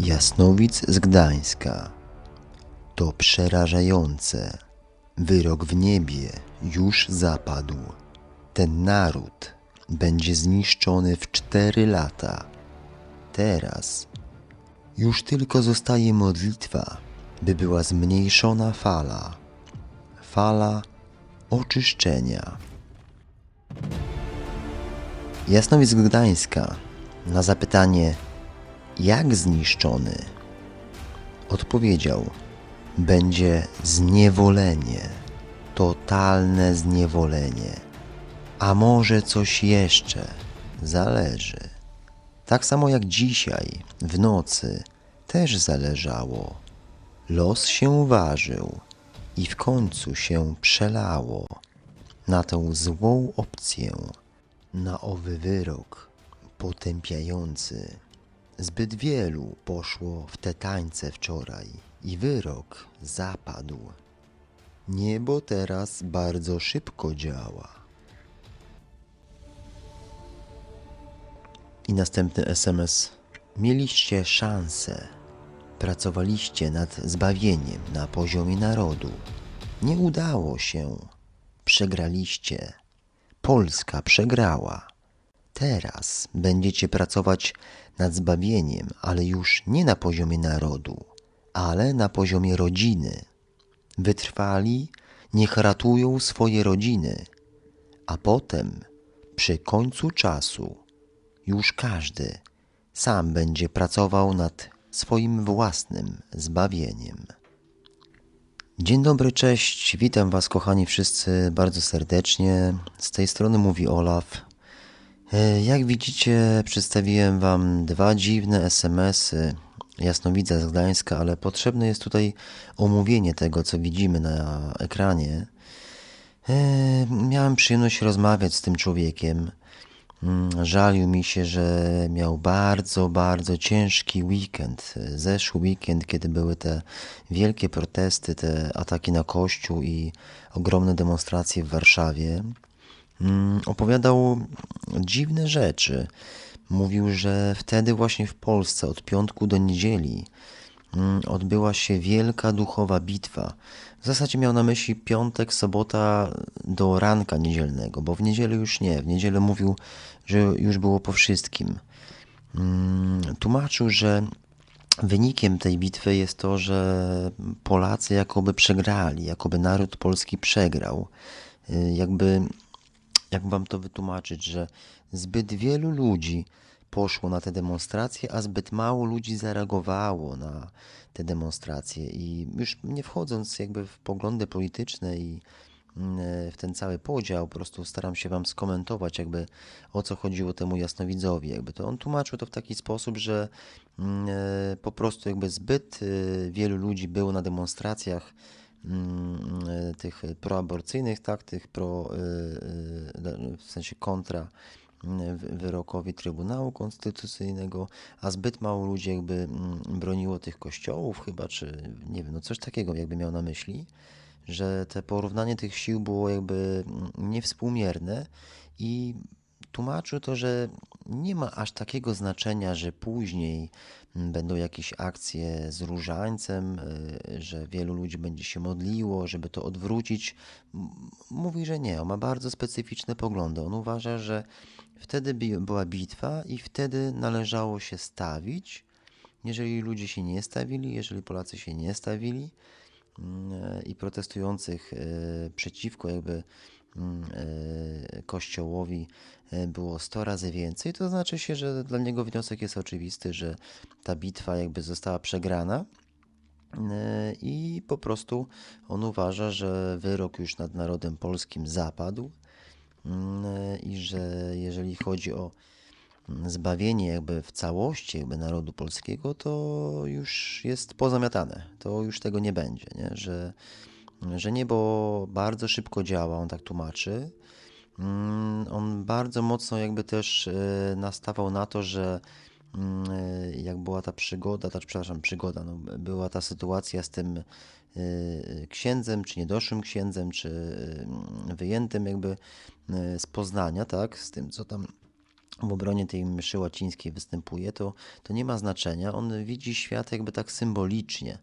Jasnowic z Gdańska. To przerażające. Wyrok w niebie już zapadł. Ten naród będzie zniszczony w cztery lata. Teraz już tylko zostaje modlitwa, by była zmniejszona fala. Fala oczyszczenia. Jasnowic Gdańska na zapytanie jak zniszczony? Odpowiedział: Będzie zniewolenie, totalne zniewolenie. A może coś jeszcze? Zależy. Tak samo jak dzisiaj, w nocy, też zależało. Los się ważył i w końcu się przelało na tę złą opcję, na owy wyrok potępiający. Zbyt wielu poszło w te tańce wczoraj i wyrok zapadł. Niebo teraz bardzo szybko działa. I następny SMS. Mieliście szansę. Pracowaliście nad zbawieniem na poziomie narodu. Nie udało się. Przegraliście. Polska przegrała. Teraz będziecie pracować nad zbawieniem, ale już nie na poziomie narodu, ale na poziomie rodziny. Wytrwali, niech ratują swoje rodziny, a potem, przy końcu czasu, już każdy sam będzie pracował nad swoim własnym zbawieniem. Dzień dobry, cześć, witam Was kochani wszyscy bardzo serdecznie. Z tej strony mówi Olaf. E, Jak widzicie, przedstawiłem Wam dwa dziwne SMS-y jasnowidza z Gdańska, ale potrzebne jest tutaj omówienie tego, co widzimy na ekranie. E, Miałem przyjemność rozmawiać z tym człowiekiem. Mm, Żalił mi się, że miał bardzo, bardzo ciężki weekend. Zeszły weekend, kiedy były te wielkie protesty, te ataki na kościół i ogromne demonstracje w Warszawie. Mm, Opowiadał dziwne rzeczy. Mówił, że wtedy właśnie w Polsce od piątku do niedzieli odbyła się wielka duchowa bitwa. W zasadzie miał na myśli piątek, sobota do ranka niedzielnego, bo w niedzielę już nie. W niedzielę mówił, że już było po wszystkim. Mm, Tłumaczył, że wynikiem tej bitwy jest to, że Polacy jakoby przegrali, jakoby naród polski przegrał. Y, Jakby jak wam to wytłumaczyć, że zbyt wielu ludzi poszło na te demonstracje, a zbyt mało ludzi zareagowało na te demonstracje. I już nie wchodząc jakby w poglądy polityczne i mm, w ten cały podział, po prostu staram się wam skomentować, jakby o co chodziło temu jasnowidzowi. Jakby to on tłumaczył to w taki sposób, że mm, e, po prostu jakby zbyt e, wielu ludzi było na demonstracjach mm, e, tych proaborcyjnych, tak, tych pro, e, e, w sensie kontra wyrokowi Trybunału Konstytucyjnego, a zbyt mało ludzi jakby mm, broniło tych kościołów chyba, czy nie wiem, no coś takiego jakby miał na myśli, że te porównanie tych sił było jakby mm, niewspółmierne i tłumaczył to, że nie ma aż takiego znaczenia, że później mm, będą jakieś akcje z różańcem, y, że wielu ludzi będzie się modliło, żeby to odwrócić. Mówi, że nie, on ma bardzo specyficzne poglądy. On uważa, że wtedy była bitwa i wtedy należało się stawić. Jeżeli ludzie się nie stawili, jeżeli Polacy się nie stawili, mm, i protestujących e, przeciwko jakby kościołowi e, było 100 razy więcej, to znaczy się, że dla niego wniosek jest oczywisty, że ta bitwa jakby została przegrana. E, I po prostu on uważa, że wyrok już nad narodem polskim zapadł mm, e, i że jeżeli chodzi o mm, zbawienie jakby w całości jakby narodu polskiego, to już jest pozamiatane. To już tego nie będzie, nie? Że, że niebo bardzo szybko działa, on tak tłumaczy. Mm, On bardzo mocno jakby też e, nastawał na to, że mm, e, jak była ta przygoda, ta, przepraszam, przygoda, no, była ta sytuacja z tym y, księdzem, czy niedoszłym księdzem, czy wyjętym jakby z Poznania, tak, z tym, co tam w obronie tej mszy łacińskiej występuje, to, to nie ma znaczenia. On widzi świat jakby tak symbolicznie.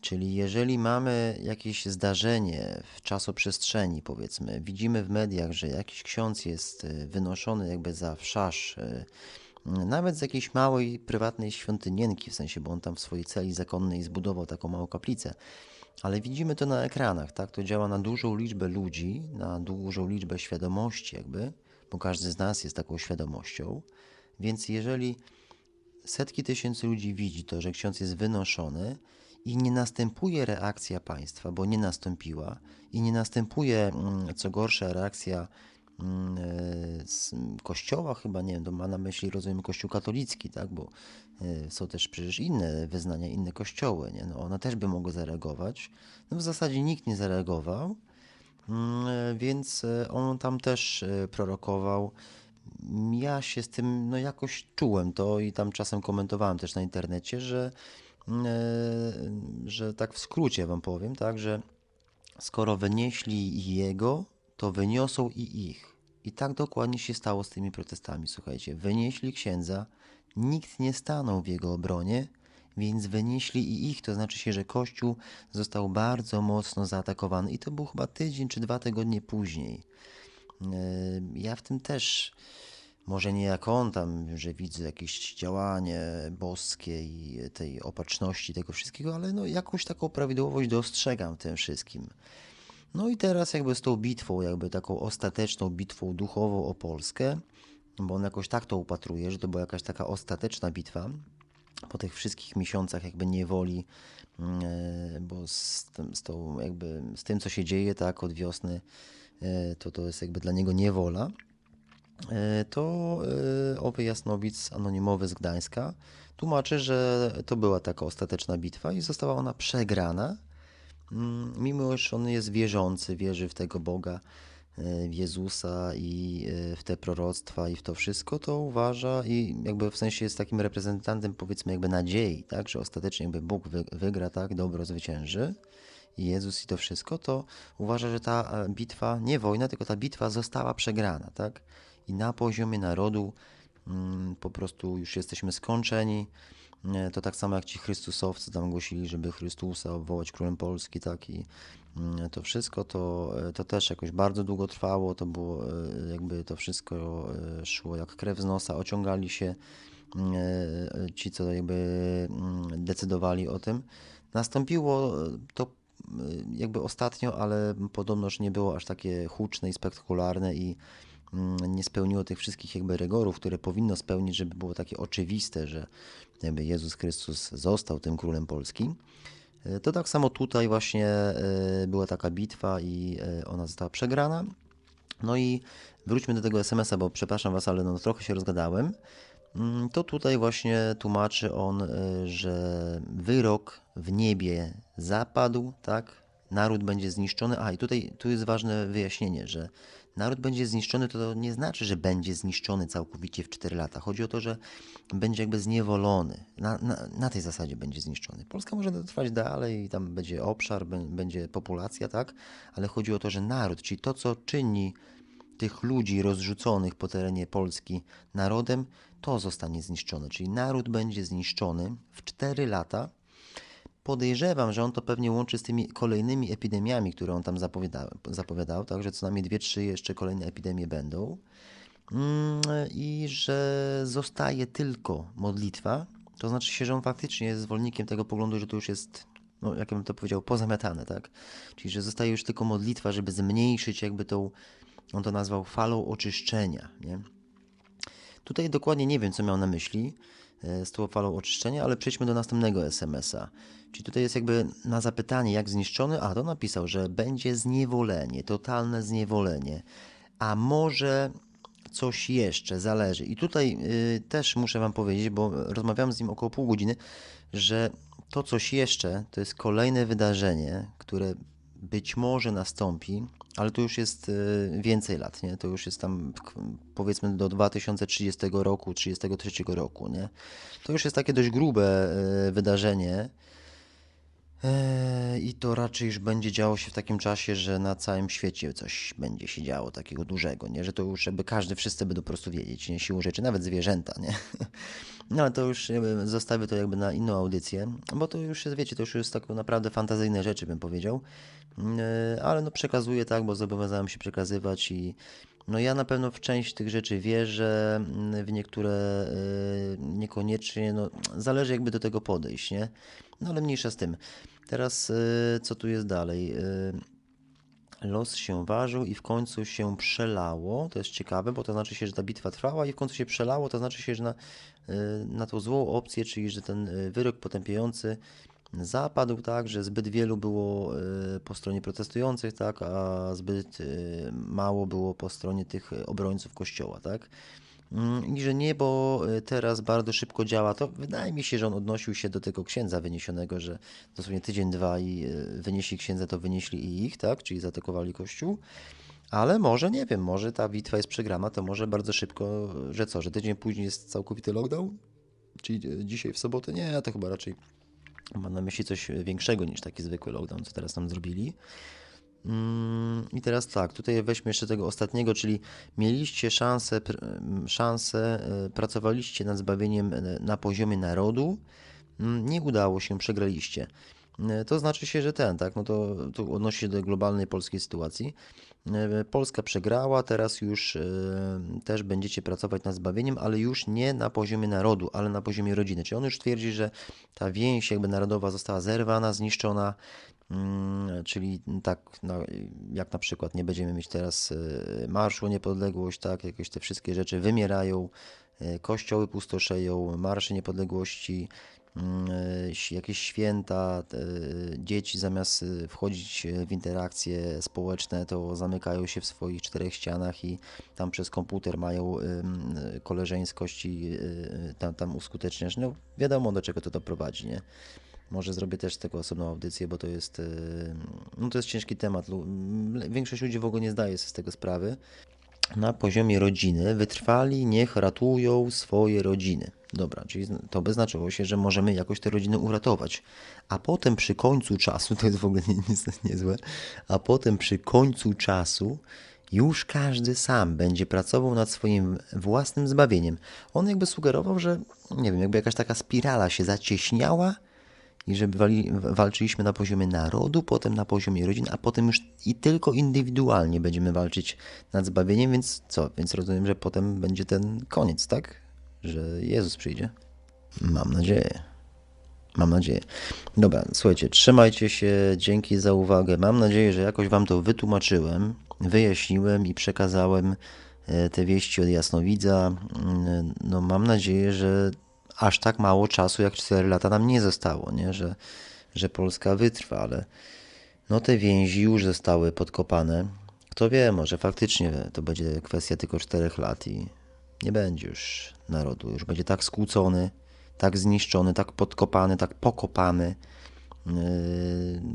Czyli jeżeli mamy jakieś zdarzenie w czasoprzestrzeni, powiedzmy, widzimy w mediach, że jakiś ksiądz jest y, wynoszony jakby za wszasz, y, nawet z jakiejś małej, prywatnej świątynienki, w sensie, bo on tam w swojej celi zakonnej zbudował taką małą kaplicę, ale widzimy to na ekranach, tak? To działa na dużą liczbę ludzi, na dużą liczbę świadomości jakby, bo każdy z nas jest taką świadomością, więc jeżeli setki tysięcy ludzi widzi to, że ksiądz jest wynoszony i nie następuje reakcja państwa, bo nie nastąpiła, i nie następuje, mm, co gorsza, reakcja mm, e, z kościoła, chyba nie wiem, to ma na myśli, rozumiem, kościół katolicki, tak, bo e, są też przecież inne wyznania, inne kościoły, nie, no one też by mogły zareagować. No w zasadzie nikt nie zareagował, mm, e, więc on tam też prorokował. Ja się z tym no jakoś czułem to i tam czasem komentowałem też na internecie, że że tak w skrócie wam powiem, tak, że skoro wynieśli jego, to wyniosą i ich. I tak dokładnie się stało z tymi protestami, słuchajcie. Wynieśli księdza, nikt nie stanął w jego obronie, więc wynieśli i ich. To znaczy się, że Kościół został bardzo mocno zaatakowany. I to był chyba tydzień czy dwa tygodnie później. E, ja w tym też może nie jak on tam, że widzę jakieś działanie boskie i tej opatrzności tego wszystkiego, ale no jakąś taką prawidłowość dostrzegam w tym wszystkim. No i teraz jakby z tą bitwą, jakby taką ostateczną bitwą duchową o Polskę, bo on jakoś tak to upatruje, że to była jakaś taka ostateczna bitwa po tych wszystkich miesiącach jakby niewoli, mm, e, bo z tym, z tą jakby, z tym co się dzieje tak od wiosny, e, to to jest jakby dla niego niewola. E, to e, Owy Jasnowic anonimowy z Gdańska tłumaczy, że to była taka ostateczna bitwa i została ona przegrana. Mm, mimo, że on jest wierzący, wierzy w tego Boga, e, w Jezusa i w te proroctwa i w to wszystko, to uważa i jakby w sensie jest takim reprezentantem powiedzmy jakby nadziei, tak, że ostatecznie jakby Bóg wygra, tak, dobro zwycięży i Jezus i to wszystko, to uważa, że ta bitwa, nie wojna, tylko ta bitwa została przegrana, tak i na poziomie narodu mm, po prostu już jesteśmy skończeni. To tak samo jak ci Chrystusowcy tam głosili, żeby Chrystusa obwołać królem Polski, tak i mm, to wszystko to, to też jakoś bardzo długo trwało, to było e, jakby to wszystko e, szło jak krew z nosa, ociągali się e, ci, co jakby mm, decydowali o tym. Nastąpiło to jakby ostatnio, ale podobnoż nie było aż takie huczne i spektakularne i Mm, nie spełniło tych wszystkich jakby rygorów, które powinno spełnić, żeby było takie oczywiste, że jakby Jezus Chrystus został tym królem Polski. E, to tak samo tutaj właśnie e, była taka bitwa i e, ona została przegrana. No i wróćmy do tego SMS-a, bo przepraszam Was, ale no trochę się rozgadałem. Mm, to tutaj właśnie tłumaczy on, że wyrok w niebie zapadł, tak? Naród będzie zniszczony. A i tutaj tu jest ważne wyjaśnienie, że naród będzie zniszczony, to nie znaczy, że będzie zniszczony całkowicie w 4 lata. Chodzi o to, że będzie jakby zniewolony. Na, na, na tej zasadzie będzie zniszczony. Polska może trwać dalej, tam będzie obszar, będzie populacja, tak? Ale chodzi o to, że naród, czyli to, co czyni tych ludzi rozrzuconych po terenie Polski narodem, to zostanie zniszczone. Czyli naród będzie zniszczony w 4 lata podejrzewam, że on to pewnie łączy z tymi kolejnymi epidemiami, które on tam zapowiadał, zapowiadał także co najmniej dwie, trzy jeszcze kolejne epidemie będą. Mm, I że zostaje tylko modlitwa, to znaczy się, że on faktycznie jest zwolennikiem tego poglądu, że to już jest, no, jak bym to powiedział, pozamiatane, tak? Czyli, że zostaje już tylko modlitwa, żeby zmniejszyć jakby tą, on to nazwał falą oczyszczenia, nie? Tutaj dokładnie nie wiem, co miał na myśli, z tą falą oczyszczenia, ale przejdźmy do następnego SMS-a. Czyli tutaj jest jakby na zapytanie, jak zniszczony, a to napisał, że będzie zniewolenie, totalne zniewolenie. A może coś jeszcze zależy. I tutaj y, też muszę Wam powiedzieć, bo rozmawiałem z nim około pół godziny, że to coś jeszcze to jest kolejne wydarzenie, które być może nastąpi, ale to już jest e, więcej lat, nie? To już jest tam powiedzmy do 2030 roku, 33 roku, nie? To już jest takie dość grube e, wydarzenie, I to raczej już będzie działo się w takim czasie, że na całym świecie coś będzie się działo takiego dużego, nie? Że to już jakby każdy, wszyscy będą po prostu wiedzieć, nie? Siłą rzeczy, nawet zwierzęta, nie? No ale to już jakby zostawię to jakby na inną audycję, bo to już jest, wiecie, to już jest tak naprawdę fantazyjne rzeczy, bym powiedział. Eee, Ale no przekazuję tak, bo zobowiązałem się przekazywać i no ja na pewno w część tych rzeczy wierzę, mm, w niektóre y, niekoniecznie, no zależy jakby do tego podejść, nie? No ale mniejsza z tym. Teraz y, co tu jest dalej? Y, Los się ważył i w końcu się przelało. To jest ciekawe, bo to znaczy się, że ta bitwa trwała i w końcu się przelało. To znaczy się, że na, na tą złą opcję, czyli że ten wyrok potępiający zapadł tak, że zbyt wielu było y, po stronie protestujących, tak, a zbyt y, mało było po stronie tych obrońców kościoła, tak. Mm, I że niebo y, teraz bardzo szybko działa, to wydaje mi się, że on odnosił się do tego księdza wyniesionego, że dosłownie tydzień, dwa i wynieśli księdza, to wynieśli i ich, tak, czyli zaatakowali kościół. Ale może, nie wiem, może ta bitwa jest przegrana, to może bardzo szybko, że co, że tydzień później jest całkowity lockdown? Czyli dzisiaj w sobotę? Nie, to chyba raczej Mam na myśli coś większego niż taki zwykły lockdown, co teraz nam zrobili. Mm, I teraz tak, tutaj weźmy jeszcze tego ostatniego, czyli mieliście szansę, pr- szansę, e, pracowaliście nad zbawieniem e, na poziomie narodu, Mm, nie udało się, przegraliście. E, To znaczy się, że ten, tak, no to, to odnosi się do globalnej polskiej sytuacji. E, Polska przegrała, teraz już e, też będziecie pracować nad zbawieniem, ale już nie na poziomie narodu, ale na poziomie rodziny. Czyli on już twierdzi, że ta więź jakby narodowa została zerwana, zniszczona, Mm, czyli tak no, jak na przykład nie będziemy mieć teraz Marszu Niepodległość, tak, jakieś te wszystkie rzeczy wymierają, kościoły pustoszeją, marsze niepodległości, jakieś święta, te dzieci zamiast e, wchodzić w interakcje społeczne, to zamykają się w swoich czterech ścianach i tam przez komputer mają koleżeńskość i e, tam, tam uskuteczniasz. No wiadomo do czego to doprowadzi, nie? Może zrobię też z tego osobną audycję, bo to jest, e, no to jest ciężki temat. Większość ludzi w ogóle nie zdaje sobie z tego sprawy. Na poziomie rodziny wytrwali, niech ratują swoje rodziny. Dobra, czyli to by znaczyło się, że możemy jakoś te rodziny uratować. A potem przy końcu czasu, to jest w ogóle nie, nie, niezłe, a potem przy końcu czasu już każdy sam będzie pracował nad swoim własnym zbawieniem. On jakby sugerował, że nie wiem, jakby jakaś taka spirala się zacieśniała i że wali, walczyliśmy na poziomie narodu, potem na poziomie rodzin, a potem już i tylko indywidualnie będziemy walczyć nad zbawieniem, więc co? Więc rozumiem, że potem będzie ten koniec, tak? Że Jezus przyjdzie. Mam nadzieję. Mam nadzieję. Dobra, słuchajcie, trzymajcie się, dzięki za uwagę. Mam nadzieję, że jakoś Wam to wytłumaczyłem, wyjaśniłem i przekazałem e, te wieści od jasnowidza. Mm, No, mam nadzieję, że aż tak mało czasu jak 4 lata nam nie zostało, nie? Że, że Polska wytrwa, ale no te więzi już zostały podkopane. Kto wie, może faktycznie to będzie kwestia tylko 4 lat i nie będzie już narodu. Już będzie tak skłócony, tak zniszczony, tak podkopany, tak pokopany, yy,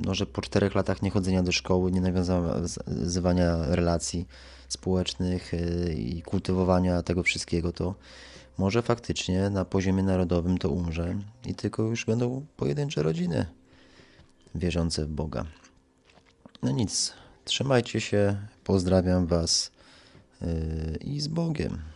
no, że po czterech latach niechodzenia do szkoły, nie nawiązywania relacji społecznych yy, i kultywowania tego wszystkiego, to może faktycznie na poziomie narodowym to umrze i tylko już będą pojedyncze rodziny wierzące w Boga. No nic, trzymajcie się, pozdrawiam Was yy, i z Bogiem.